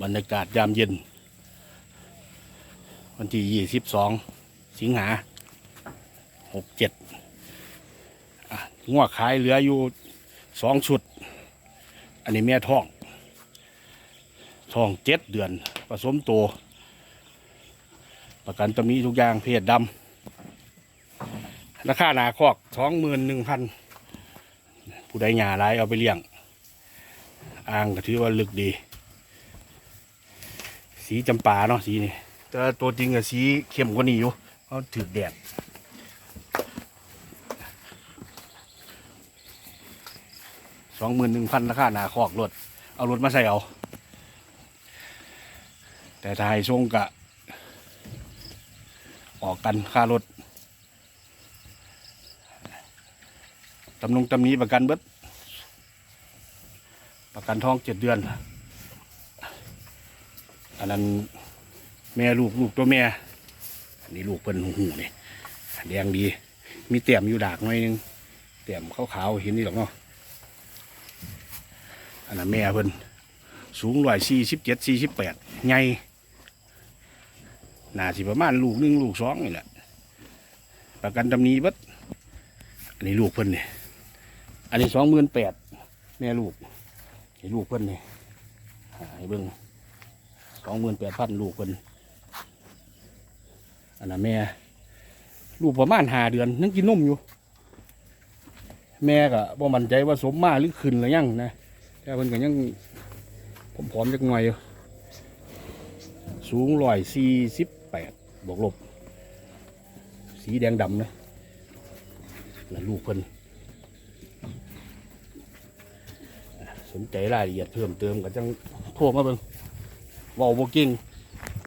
บรรยากาศยามเย็น วันที่ยี่สิบสองสิงหาหกเจ็ดงวขายเหลืออยู่สองชุด อันนี้แม่ท้อง ท้องเจ็ดเดือน ผสมโตวประกันตำหนี้ทุกอย่างเพศดำราคาหนาคอกสองหมื่นหนึ่งพันผู้ใดหยาไรเอาไปเลี้ยง อ่างก็ถือว่าลึกดี สีจำปาเนาะสีนี่แต่ตัวจริงอะสีเข้มกว่านี้อยู่เขาถือแดดสองหมื่นหนึ่งพันราคาหนาคอกรถ เอารถมาใส่เอา แต่ถ้าให้ส่งกะ ออกกันค่ารถตำนงตำนี้ประกันเบิดประกันท้องเจ็ดเดือน อันนั้นแม่ลูกลูกตัวแม่ อันนี้ลูกเพิ่นหูนี่แดงดี มีเตี่ยมอยู่ดากหน่อยนึงเตี่ยมขาวๆเห็นนี่หรอกเนาะอันนั้นแม่เพิ่นสูงร้อยสี่สิบเจ็ดสี่สิบแปดใหญ่น่าสิประมาณลูกหนึ่งลูกสองนี่แหละประกันตำหนี้บิดอันนี้ลูกเพิ่นนี่อันนี้สองหมื่นแปดแม่ลูกให้ลูกเพิ่นนี่หาให้เบิ่ง สองหมื่นแปดพันลูกเงินอันนั้นแม่ ลูกประมาณหาเดือนยังกินนมอยู่ แม่ก็บ่มั่นใจว่าสมมาหรือขึ้นหรือยังนะแต่เพิ่นก็ยังผอมจักหน่อยอยู่สูงร้อยสี่สิบแปดบวกลบ สีแดงดำนะนั่นลูกเพิ่นสนใจรายละเอียดเพิ่มเติมก็จังโทรมาเบิ่ง เว้าบ่เก่ง